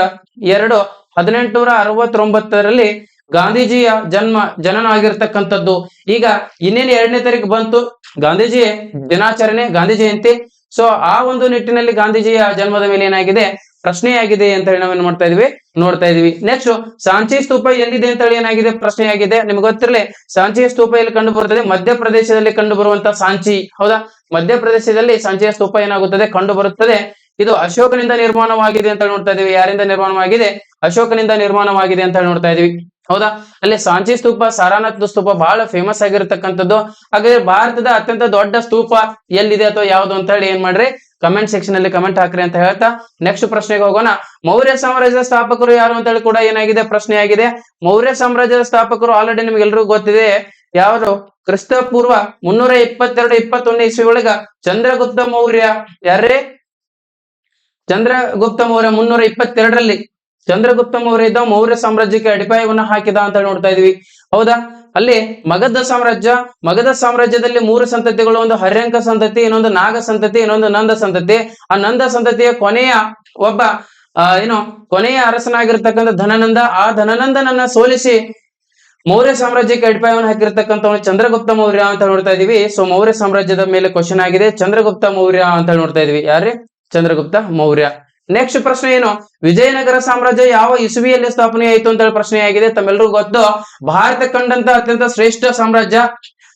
ಎರಡು, ಹದಿನೆಂಟುನೂರ ಅರವತ್ತೊಂಬತ್ತರಲ್ಲಿ ಗಾಂಧೀಜಿಯ ಜನ್ಮ ಜನನ ಆಗಿರ್ತಕ್ಕಂಥದ್ದು ಈಗ ಇನ್ನೇನು ಎರಡನೇ ತಾರೀಕು ಬಂತು? ಗಾಂಧೀಜಿ ದಿನಾಚರಣೆ ಗಾಂಧಿ ಜಯಂತಿ. ಸೊ ಆ ಒಂದು ನಿಟ್ಟಿನಲ್ಲಿ ಗಾಂಧೀಜಿಯ ಜನ್ಮದ ಮೇಲೆ ಏನಾಗಿದೆ? ಪ್ರಶ್ನೆಯಾಗಿದೆ ಅಂತ ಹೇಳಿ ನಾವೇನ್ ಮಾಡ್ತಾ ಇದೀವಿ? ನೋಡ್ತಾ ಇದೀವಿ. ನೆಕ್ಸ್ಟ್ ಸಾಂಚಿ ಸ್ತೂಪ ಎಲ್ಲಿದೆ ಅಂತ ಹೇಳಿ ಏನಾಗಿದೆ? ಪ್ರಶ್ನೆಯಾಗಿದೆ. ನಿಮ್ಗೆ ಗೊತ್ತಿರಲಿ ಸಾಂಚಿ ಸ್ತೂಪ ಎಲ್ಲಿ ಕಂಡು ಬರುತ್ತದೆ ಮಧ್ಯಪ್ರದೇಶದಲ್ಲಿ ಕಂಡು ಬರುವಂತ ಸಾಂಚಿ. ಹೌದಾ? ಮಧ್ಯಪ್ರದೇಶದಲ್ಲಿ ಸಾಂಚಿಯ ಸ್ತೂಪ ಏನಾಗುತ್ತದೆ? ಕಂಡು ಬರುತ್ತದೆ ಇದು ಅಶೋಕನಿಂದ ನಿರ್ಮಾಣವಾಗಿದೆ ಅಂತ ನೋಡ್ತಾ ಇದೀವಿ. ಯಾರಿಂದ ನಿರ್ಮಾಣವಾಗಿದೆ? ಅಶೋಕನಿಂದ ನಿರ್ಮಾಣವಾಗಿದೆ ಅಂತ ನೋಡ್ತಾ ಇದೀವಿ. ಹೌದಾ? ಅಲ್ಲಿ ಸಾಂಚಿ ಸ್ತೂಪ, ಸಾರಾನಾಥ್ ಸ್ತೂಪ ಬಹಳ ಫೇಮಸ್ ಆಗಿರತಕ್ಕಂಥದ್ದು. ಹಾಗಾದ್ರೆ ಭಾರತದ ಅತ್ಯಂತ ದೊಡ್ಡ ಸ್ತೂಪ ಎಲ್ಲಿದೆ ಅಥವಾ ಯಾವುದು ಅಂತ ಹೇಳಿ ಏನ್ ಮಾಡ್ರಿ? ಕಮೆಂಟ್ ಸೆಕ್ಷನ್ ಅಲ್ಲಿ ಕಮೆಂಟ್ ಹಾಕ್ರಿ ಅಂತ ಹೇಳ್ತಾ ನೆಕ್ಸ್ಟ್ ಪ್ರಶ್ನೆಗೆ ಹೋಗೋಣ. ಮೌರ್ಯ ಸಾಮ್ರಾಜ್ಯದ ಸ್ಥಾಪಕರು ಯಾರು ಅಂತ ಹೇಳಿ ಕೂಡ ಏನಾಗಿದೆ? ಪ್ರಶ್ನೆ ಆಗಿದೆ. ಮೌರ್ಯ ಸಾಮ್ರಾಜ್ಯದ ಸ್ಥಾಪಕರು ಆಲ್ರೆಡಿ ನಿಮ್ಗೆ ಎಲ್ರಿಗೂ ಗೊತ್ತಿದೆ. ಯಾರು? ಕ್ರಿಸ್ತ ಪೂರ್ವ ಮುನ್ನೂರ ಇಪ್ಪತ್ತೆರಡು ಇಪ್ಪತ್ತೊಂದು ಇಸ್ವಿ ಒಳಗ ಚಂದ್ರಗುಪ್ತ ಮೌರ್ಯ. ಯಾರೇ ಚಂದ್ರಗುಪ್ತ ಮೌರ್ಯ ಮುನ್ನೂರ ಇಪ್ಪತ್ತೆರಡರಲ್ಲಿ. ಚಂದ್ರಗುಪ್ತ ಮೌರ್ಯ ಇದ್ದ ಮೌರ್ಯ ಸಾಮ್ರಾಜ್ಯಕ್ಕೆ ಅಡಿಪಾಯವನ್ನ ಹಾಕಿದ ಅಂತ ನೋಡ್ತಾ ಇದೀವಿ. ಹೌದಾ? ಅಲ್ಲಿ ಮಗಧ ಸಾಮ್ರಾಜ್ಯ ಮಗಧ ಸಾಮ್ರಾಜ್ಯದಲ್ಲಿ ಮೂರು ಸಂತತಿಗಳು, ಒಂದು ಹರ್ಯಂಕ ಸಂತತಿ, ಇನ್ನೊಂದು ನಾಗ ಸಂತತಿ, ಇನ್ನೊಂದು ನಂದ ಸಂತತಿ. ಆ ನಂದ ಸಂತತಿಯ ಕೊನೆಯ ಒಬ್ಬ ಏನು, ಕೊನೆಯ ಅರಸನಾಗಿರ್ತಕ್ಕಂಥ ಧನನಂದ, ಆ ಧನನಂದನನ್ನ ಸೋಲಿಸಿ ಮೌರ್ಯ ಸಾಮ್ರಾಜ್ಯಕ್ಕೆ ಅಡಿಪಾಯವನ್ನು ಹಾಕಿರ್ತಕ್ಕಂಥವನು ಚಂದ್ರಗುಪ್ತ ಮೌರ್ಯ ಅಂತ ನೋಡ್ತಾ ಇದೀವಿ. ಸೊ ಮೌರ್ಯ ಸಾಮ್ರಾಜ್ಯದ ಮೇಲೆ ಕ್ವಶನ್ ಆಗಿದೆ. ಚಂದ್ರಗುಪ್ತ ಮೌರ್ಯ ಅಂತ ನೋಡ್ತಾ ಇದೀವಿ. ಯಾರೇ ಚಂದ್ರಗುಪ್ತ ಮೌರ್ಯ. ನೆಕ್ಸ್ಟ್ ಪ್ರಶ್ನೆ ಏನು? ವಿಜಯನಗರ ಸಾಮ್ರಾಜ್ಯ ಯಾವ ಇಸುವಿಯಲ್ಲಿ ಸ್ಥಾಪನೆ ಆಯಿತು ಅಂತ ಹೇಳಿ ಪ್ರಶ್ನೆ ಆಗಿದೆ. ಗೊತ್ತು. ಭಾರತ ಕಂಡಂತ ಅತ್ಯಂತ ಶ್ರೇಷ್ಠ ಸಾಮ್ರಾಜ್ಯ,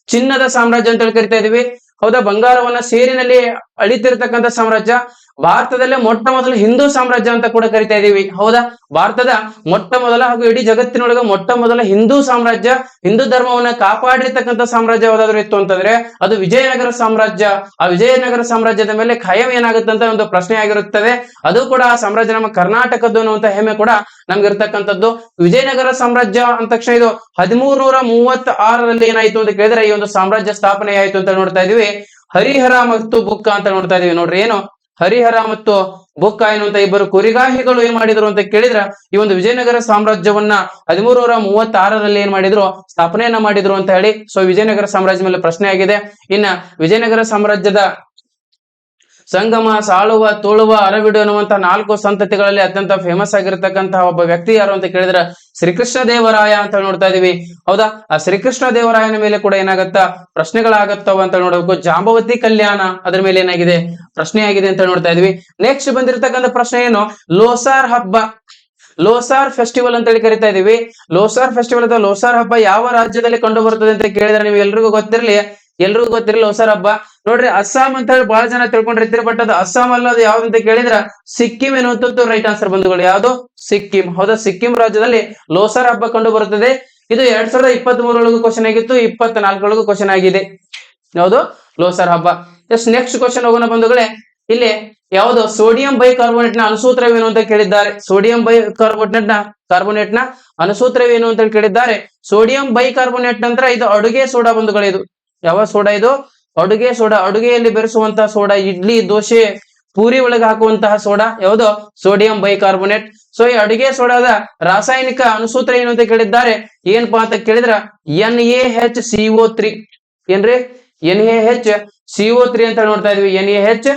ಚಿನ್ನದ ಸಾಮ್ರಾಜ್ಯ ಅಂತ ಹೇಳಿ ಕರಿತಾ ಇದೀವಿ. ಹೌದಾ? ಬಂಗಾರವನ್ನ ಸೇರಿನಲ್ಲಿ ಅಳಿತಿರ್ತಕ್ಕಂಥ ಸಾಮ್ರಾಜ್ಯ. ಭಾರತದಲ್ಲೇ ಮೊಟ್ಟ ಮೊದಲು ಹಿಂದೂ ಸಾಮ್ರಾಜ್ಯ ಅಂತ ಕೂಡ ಕರಿತಾ ಇದೀವಿ. ಹೌದಾ? ಭಾರತದ ಮೊಟ್ಟ ಮೊದಲ ಹಾಗೂ ಇಡೀ ಜಗತ್ತಿನೊಳಗೆ ಮೊಟ್ಟ ಮೊದಲ ಹಿಂದೂ ಸಾಮ್ರಾಜ್ಯ, ಹಿಂದೂ ಧರ್ಮವನ್ನ ಕಾಪಾಡಿರ್ತಕ್ಕಂಥ ಸಾಮ್ರಾಜ್ಯ ಯಾವ್ದಾದ್ರು ಇತ್ತು ಅಂತಂದ್ರೆ ಅದು ವಿಜಯನಗರ ಸಾಮ್ರಾಜ್ಯ. ಆ ವಿಜಯನಗರ ಸಾಮ್ರಾಜ್ಯದ ಮೇಲೆ ಖಾಯಂ ಏನಾಗುತ್ತಂತ ಒಂದು ಪ್ರಶ್ನೆ ಆಗಿರುತ್ತದೆ. ಅದು ಕೂಡ ಆ ಸಾಮ್ರಾಜ್ಯ ನಮ್ಮ ಕರ್ನಾಟಕದ್ದು ಅನ್ನುವಂತ ಹೆಮ್ಮೆ ಕೂಡ ನಮ್ಗೆ ಇರ್ತಕ್ಕಂಥದ್ದು ವಿಜಯನಗರ ಸಾಮ್ರಾಜ್ಯ ಅಂದ ತಕ್ಷಣ ಇದು ಹದಿಮೂರು ನೂರ ಮೂವತ್ತ ಆರರಲ್ಲಿ ಏನಾಯ್ತು ಅಂತ ಕೇಳಿದ್ರೆ ಈ ಒಂದು ಸಾಮ್ರಾಜ್ಯ ಸ್ಥಾಪನೆ ಆಯ್ತು ಅಂತ ನೋಡ್ತಾ ಇದೀವಿ. ಹರಿಹರ ಮತ್ತು ಬುಕ್ಕ ಅಂತ ನೋಡ್ತಾ ಇದೀವಿ. ನೋಡ್ರಿ, ಏನು? ಹರಿಹರ ಮತ್ತು ಬುಕ್ಕ ಎನ್ನುವಂತ ಇಬ್ಬರು ಕುರಿಗಾಹಿಗಳು ಏನ್ ಮಾಡಿದ್ರು ಅಂತ ಕೇಳಿದ್ರ? ಈ ಒಂದು ವಿಜಯನಗರ ಸಾಮ್ರಾಜ್ಯವನ್ನ ಹದಿಮೂರು ನೂರ ಮೂವತ್ತಾರರಲ್ಲಿ ಏನ್ ಮಾಡಿದ್ರು? ಸ್ಥಾಪನೆಯನ್ನ ಮಾಡಿದ್ರು ಅಂತ ಹೇಳಿ. ಸೊ ವಿಜಯನಗರ ಸಾಮ್ರಾಜ್ಯ ಮೇಲೆ ಪ್ರಶ್ನೆ ಆಗಿದೆ ಇನ್ನ ವಿಜಯನಗರ ಸಾಮ್ರಾಜ್ಯದ ಸಂಗಮ, ಸಾಳುವ, ತುಳುವ, ಅರವಿಡು ಅನ್ನುವಂತ ನಾಲ್ಕು ಸಂತತಿಗಳಲ್ಲಿ ಅತ್ಯಂತ ಫೇಮಸ್ ಆಗಿರ್ತಕ್ಕಂತಹ ಒಬ್ಬ ವ್ಯಕ್ತಿ ಯಾರು ಅಂತ ಕೇಳಿದ್ರೆ ಶ್ರೀಕೃಷ್ಣ ದೇವರಾಯ ಅಂತ ನೋಡ್ತಾ ಇದೀವಿ. ಹೌದಾ? ಆ ಶ್ರೀಕೃಷ್ಣ ದೇವರಾಯನ ಮೇಲೆ ಕೂಡ ಏನಾಗತ್ತ ಪ್ರಶ್ನೆಗಳಾಗತ್ತವ ಅಂತ ನೋಡಬೇಕು ಜಾಂಬವತಿ ಕಲ್ಯಾಣ ಅದ್ರ ಮೇಲೆ ಏನಾಗಿದೆ? ಪ್ರಶ್ನೆ ಆಗಿದೆ ಅಂತ ನೋಡ್ತಾ ಇದೀವಿ. ನೆಕ್ಸ್ಟ್ ಬಂದಿರತಕ್ಕಂಥ ಪ್ರಶ್ನೆ ಏನು? ಲೋಸಾರ್ ಹಬ್ಬ. ಲೋಸಾರ್ ಫೆಸ್ಟಿವಲ್ ಅಂತ ಹೇಳಿ ಕರಿತಾ ಇದೀವಿ. ಲೋಸಾರ್ ಫೆಸ್ಟಿವಲ್ ಅಥವಾ ಲೋಸಾರ್ ಹಬ್ಬ ಯಾವ ರಾಜ್ಯದಲ್ಲಿ ಕಂಡು ಬರುತ್ತದೆ ಅಂತ ಕೇಳಿದ್ರೆ ನೀವು ಎಲ್ರಿಗೂ ಗೊತ್ತಿರಲಿ. ಎಲ್ರಿಗೂ ಗೊತ್ತಿರಲಿ ಲೋಸಾರ್ ಹಬ್ಬ. ನೋಡ್ರಿ ಅಸ್ಸಾಂ ಅಂತ ಹೇಳಿ ಬಹಳ ಜನ ತಿಳ್ಕೊಂಡಿರ್ತೀರಿ ಬಟ್ ಅದು ಅಸ್ಸಾಂ ಅಲ್ಲ, ಅದು ಯಾವ್ದು ಅಂತ ಕೇಳಿದ್ರ ಸಿಕ್ಕಿಂ ಎನ್ನುವಂಥದ್ದು ರೈಟ್ ಆನ್ಸರ್ ಬಂಧುಗಳು. ಯಾವುದು? ಸಿಕ್ಕಿಂ. ಹೌದಾ? ಸಿಕ್ಕಿಂ ರಾಜ್ಯದಲ್ಲಿ ಲೋಸಾರ್ ಹಬ್ಬ ಕಂಡು ಬರುತ್ತದೆ. ಇದು ಎರಡ್ ಸಾವಿರದ ಇಪ್ಪತ್ತ್ ಮೂರೊಳಗೂ ಕ್ವಶನ್ ಆಗಿತ್ತು ಇಪ್ಪತ್ತ್ ನಾಲ್ಕೊಳಗು ಕ್ವಶನ್ ಆಗಿದೆ. ಯಾವುದು? ಲೋಸಾರ್ ಹಬ್ಬ. ಎಸ್ ನೆಕ್ಸ್ಟ್ ಕ್ವಶನ್ ಹೋಗೋಣ ಬಂಧುಗಳೇ. ಇಲ್ಲಿ ಯಾವುದು? ಸೋಡಿಯಂ ಬೈಕಾರ್ಬೋನೇಟ್ನ ಅನುಸೂತ್ರವೇನು ಅಂತ ಕೇಳಿದ್ದಾರೆ. ಸೋಡಿಯಂ ಬೈ ಕಾರ್ಬೋನೇಟ್ನ ಕಾರ್ಬೋನೇಟ್ನ ಅನುಸೂತ್ರವೇನು ಅಂತ ಕೇಳಿದ್ದಾರೆ. ಸೋಡಿಯಂ ಬೈಕಾರ್ಬೋನೇಟ್ ನಂತರ ಇದು ಅಡುಗೆ ಸೋಡಾ ಬಂಧುಗಳು ಇದು. ಯಾವ ಸೋಡಾ ಇದು? ಅಡುಗೆ ಸೋಡಾ, ಅಡುಗೆಯಲ್ಲಿ ಬೆರೆಸುವಂತಹ ಸೋಡಾ, ಇಡ್ಲಿ, ದೋಸೆ, ಪೂರಿ ಒಳಗೆ ಹಾಕುವಂತಹ ಸೋಡಾ, ಯಾವುದು? Sodium bicarbonate. ಸೊ ಈ ಅಡುಗೆ ಸೋಡಾದ ರಾಸಾಯನಿಕ ಅನುಸೂತ್ರ ಏನು ಅಂತ ಕೇಳಿದ್ದಾರೆ? ಏನಪ್ಪಾ ಅಂತ ಕೇಳಿದ್ರ? N A H CO three. ಏನ್ರಿ? N A H CO three ಅಂತ ನೋಡ್ತಾ ಇದೀವಿ. N A H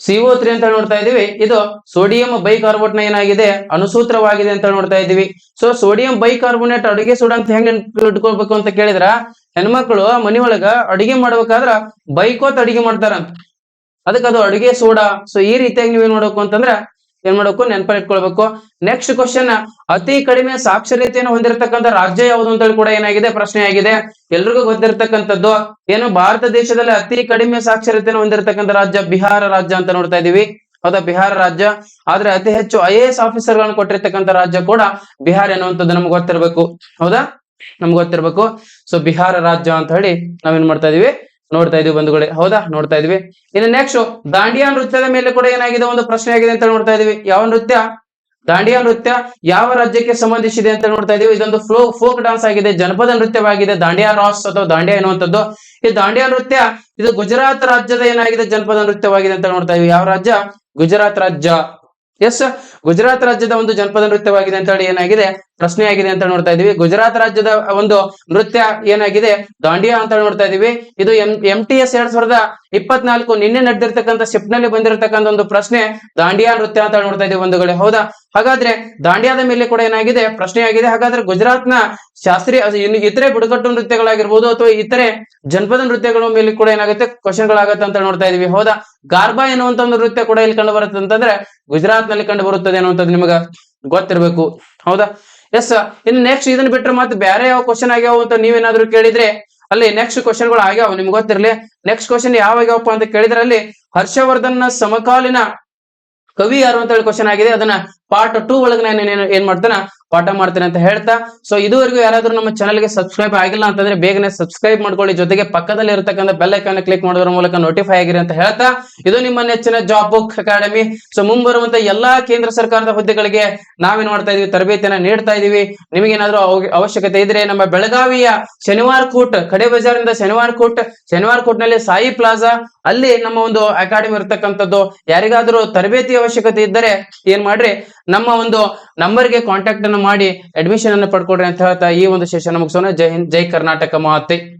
CO three ಅಂತ ನೋಡ್ತಾ ಇದೀವಿ ಇದು ಸೋಡಿಯಂ ಬೈಕಾರ್ಬೋನೇಟ್ನ ಏನಾಗಿದೆ? ಅನುಸೂತ್ರವಾಗಿದೆ ಅಂತ ನೋಡ್ತಾ ಇದೀವಿ ಸೊ ಸೋಡಿಯಂ ಬೈಕಾರ್ಬೋನೇಟ್ ಅಡುಗೆ ಸೋಡಾ ಅಂತ ಹೆಂಗ್ ಇಟ್ಕೊಳ್ಬೇಕು ಅಂತ ಕೇಳಿದ್ರ? ಹೆಣ್ಮಕ್ಳು ಮನಿ ಅಡುಗೆ ಮಾಡ್ಬೇಕಾದ್ರ ಬೈಕೋತ್ ಅಡಿಗೆ ಮಾಡ್ತಾರ ಅದಕ್ಕೆ ಅದು ಅಡುಗೆ ಸೋಡಾ. ಸೊ ಈ ರೀತಿಯಾಗಿ ನೀವೇನ್ ಮಾಡ್ಬೇಕು ಅಂತಂದ್ರ ಏನ್ ಮಾಡ್ಬೇಕು ನೆನಪಲ್ಲಿ ಇಟ್ಕೊಳ್ಬೇಕು ನೆಕ್ಸ್ಟ್ ಕ್ವಶನ್ ಅತಿ ಕಡಿಮೆ ಸಾಕ್ಷರತೆಯನ್ನು ಹೊಂದಿರತಕ್ಕಂಥ ರಾಜ್ಯ ಯಾವುದು ಅಂತ ಹೇಳಿ ಕೂಡ ಏನಾಗಿದೆ? ಪ್ರಶ್ನೆ ಆಗಿದೆ. ಎಲ್ರಿಗೂ ಗೊತ್ತಿರತಕ್ಕಂಥದ್ದು, ಏನು ಭಾರತ ದೇಶದಲ್ಲಿ ಅತಿ ಕಡಿಮೆ ಸಾಕ್ಷರತೆಯನ್ನು ಹೊಂದಿರತಕ್ಕಂಥ ರಾಜ್ಯ ಬಿಹಾರ ರಾಜ್ಯ ಅಂತ ನೋಡ್ತಾ ಇದೀವಿ. ಹೌದಾ? ಬಿಹಾರ ರಾಜ್ಯ. ಆದ್ರೆ ಅತಿ ಹೆಚ್ಚು ಐ ಎ ಎಸ್ ಆಫೀಸರ್ಗಳನ್ನು ಕೊಟ್ಟಿರ್ತಕ್ಕಂಥ ರಾಜ್ಯ ಕೂಡ ಬಿಹಾರ ಎನ್ನುವಂಥದ್ದು ನಮ್ಗೆ ಗೊತ್ತಿರಬೇಕು. ಹೌದಾ? ನಮ್ಗೆ ಗೊತ್ತಿರ್ಬೇಕು. ಸೊ ಬಿಹಾರ ರಾಜ್ಯ ಅಂತ ಹೇಳಿ ನಾವೇನ್ ಮಾಡ್ತಾ ಇದೀವಿ? ನೋಡ್ತಾ ಇದೀವಿ ಬಂಧುಗಳೇ, ಹೌದಾ? ನೋಡ್ತಾ ಇದೀವಿ. ಇನ್ನು ನೆಕ್ಸ್ಟ್ ದಾಂಡಿಯಾ ನೃತ್ಯದ ಮೇಲೆ ಕೂಡ ಏನಾಗಿದೆ? ಒಂದು ಪ್ರಶ್ನೆ ಆಗಿದೆ ಅಂತ ನೋಡ್ತಾ ಇದೀವಿ. ಯಾವ ನೃತ್ಯ? ದಾಂಡಿಯಾ ನೃತ್ಯ ಯಾವ ರಾಜ್ಯಕ್ಕೆ ಸಂಬಂಧಿಸಿದೆ ಅಂತ ನೋಡ್ತಾ ಇದೀವಿ. ಇದೊಂದು ಫ್ಲೋ ಫೋಕ್ ಡಾನ್ಸ್ ಆಗಿದೆ, ಜನಪದ ನೃತ್ಯವಾಗಿದೆ. ದಾಂಡಿಯಾ ರಾಸ್ ಅಥವಾ ದಾಂಡಿಯಾ ಎನ್ನುವಂಥದ್ದು. ಈ ದಾಂಡಿಯಾ ನೃತ್ಯ, ಇದು ಗುಜರಾತ್ ರಾಜ್ಯದ ಏನಾಗಿದೆ? ಜನಪದ ನೃತ್ಯವಾಗಿದೆ ಅಂತ ನೋಡ್ತಾ ಇದೀವಿ. ಯಾವ ರಾಜ್ಯ? ಗುಜರಾತ್ ರಾಜ್ಯ. ಎಸ್ ಗುಜರಾತ್ ರಾಜ್ಯದ ಒಂದು ಜನಪದ ನೃತ್ಯವಾಗಿದೆ ಅಂತ ಹೇಳಿ ಏನಾಗಿದೆ? ಪ್ರಶ್ನೆ ಆಗಿದೆ ಅಂತ ನೋಡ್ತಾ ಇದೀವಿ ಗುಜರಾತ್ ರಾಜ್ಯದ ಒಂದು ನೃತ್ಯ ಏನಾಗಿದೆ? ದಾಂಡಿಯಾ ಅಂತ ನೋಡ್ತಾ ಇದೀವಿ ಇದು ಎಂ ಎಂ ಟಿ ಎಸ್ ಎರಡ್ ಸಾವಿರದ ಇಪ್ಪತ್ನಾಲ್ಕು ನಿನ್ನೆ ನಡೆದಿರ್ತಕ್ಕಂಥ ಶಿಫ್ಟ್ನಲ್ಲಿ ಬಂದಿರತಕ್ಕಂಥ ಒಂದು ಪ್ರಶ್ನೆ. ದಾಂಡಿಯಾ ನೃತ್ಯ ಅಂತ ನೋಡ್ತಾ ಇದೀವಿ ಒಂದು ಕಡೆ. ಹೌದಾ? ಹಾಗಾದ್ರೆ ದಾಂಡಿಯಾದ ಮೇಲೆ ಕೂಡ ಏನಾಗಿದೆ? ಪ್ರಶ್ನೆ ಆಗಿದೆ. ಹಾಗಾದ್ರೆ ಗುಜರಾತ್ನ ಶಾಸ್ತ್ರೀಯ ಇತರೆ ಬುಡಕಟ್ಟು ನೃತ್ಯಗಳಾಗಿರ್ಬೋದು ಅಥವಾ ಇತರೆ ಜನಪದ ನೃತ್ಯಗಳ ಮೇಲೆ ಕೂಡ ಏನಾಗುತ್ತೆ? ಕ್ವಶನ್ ಗಳಾಗತ್ತೆ ಅಂತ ನೋಡ್ತಾ ಇದೀವಿ ಹೌದಾ? ಗಾರ್ಬಾ ಎನ್ನುವಂತ ಒಂದು ನೃತ್ಯ ಕೂಡ ಇಲ್ಲಿ ಕಂಡು ಬರುತ್ತೆ ಅಂತಂದ್ರೆ ಗುಜರಾತ್ನಲ್ಲಿ ಕಂಡು ಬರುತ್ತದೆ ಅನ್ನುವಂಥದ್ದು ನಿಮಗ ಗೊತ್ತಿರಬೇಕು. ಹೌದಾ? ಎಸ್ ಇನ್ನು ನೆಕ್ಸ್ಟ್ ಇದನ್ನ ಬಿಟ್ರೆ ಮತ್ತೆ ಬೇರೆ ಯಾವ ಕ್ವಶನ್ ಆಗ್ಯಾವ ಅಂತ ನೀವೇನಾದ್ರೂ ಕೇಳಿದ್ರೆ ಅಲ್ಲಿ ನೆಕ್ಸ್ಟ್ ಕ್ವಶನ್ಗಳು ಆಗ್ಯಾವ, ನಿಮ್ಗೆ ಗೊತ್ತಿರಲಿ. ನೆಕ್ಸ್ಟ್ ಕ್ವಶನ್ ಯಾವ ಆಗ್ಯಾವಪ್ಪ ಅಂತ ಕೇಳಿದ್ರೆ ಅಲ್ಲಿ ಹರ್ಷವರ್ಧನ್ ಸಮಕಾಲೀನ ಕವಿ ಯಾರು ಅಂತ ಹೇಳಿ ಕ್ವಶನ್ ಆಗಿದೆ. ಅದನ್ನ ಪಾರ್ಟ್ ಟೂ ಒಳಗೆ ನಾನು ಏನೇನು ಏನ್ ಮಾಡ್ತೇನೆ? ಪಾಠ ಮಾಡ್ತೇನೆ ಅಂತ ಹೇಳ್ತಾ ಸೊ ಇದುವರೆಗೂ ಯಾರಾದ್ರೂ ನಮ್ಮ ಚಾನಲ್ಗೆ ಸಬ್ಸ್ಕ್ರೈಬ್ ಆಗಿಲ್ಲ ಅಂತಂದ್ರೆ ಬೇಗನೆ ಸಬ್ಸ್ಕ್ರೈಬ್ ಮಾಡ್ಕೊಳ್ಳಿ. ಜೊತೆಗೆ ಪಕ್ಕದಲ್ಲಿ ಇರತಕ್ಕಂಥ ಬೆಲ್ ಐಕಾನ್ ಕ್ಲಿಕ್ ಮಾಡೋದ್ರ ಮೂಲಕ ನೋಟಿಫೈ ಆಗಿರಿ ಅಂತ ಹೇಳ್ತಾ, ಇದು ನಿಮ್ಮ ನೆಚ್ಚಿನ ಜಾಬ್ ಬುಕ್ ಅಕಾಡೆಮಿ ಸೊ ಮುಂಬರುವಂತ ಎಲ್ಲಾ ಕೇಂದ್ರ ಸರ್ಕಾರದ ಹುದ್ದೆಗಳಿಗೆ ನಾವೇನ್ ಮಾಡ್ತಾ ಇದೀವಿ? ತರಬೇತಿಯನ್ನ ನೀಡ್ತಾ ಇದೀವಿ. ನಿಮಗೇನಾದ್ರೂ ಅವ- ಅವಶ್ಯಕತೆ ಇದ್ರೆ ನಮ್ಮ ಬೆಳಗಾವಿಯ ಶನಿವಾರ ಕೂಟ್ ಕಡೆ ಬಜಾರಿಂದ ಶನಿವಾರ ಕೂಟ್ ಶನಿವಾರ ಕೂಟ್ನಲ್ಲಿ ಸಾಯಿ ಪ್ಲಾಜಾ ಅಲ್ಲಿ ನಮ್ಮ ಒಂದು ಅಕಾಡೆಮಿ ಇರತಕ್ಕಂಥದ್ದು. ಯಾರಿಗಾದ್ರೂ ತರಬೇತಿ ಅವಶ್ಯಕತೆ ಇದ್ದರೆ ಏನ್ ಮಾಡ್ರಿ? ನಮ್ಮ ಒಂದು ನಂಬರ್ಗೆ ಕಾಂಟ್ಯಾಕ್ಟ್ ಅನ್ನು ಮಾಡಿ ಅಡ್ಮಿಷನ್ ಅನ್ನು ಪಡ್ಕೊಡ್ರಿ ಅಂತ ಹೇಳ್ತಾ ಈ ಒಂದು ಸೆಷನ್ ಮುಗಿಸೋಣ. ಜೈ ಹಿಂದ್, ಜೈ ಕರ್ನಾಟಕ ಮಾತೆ.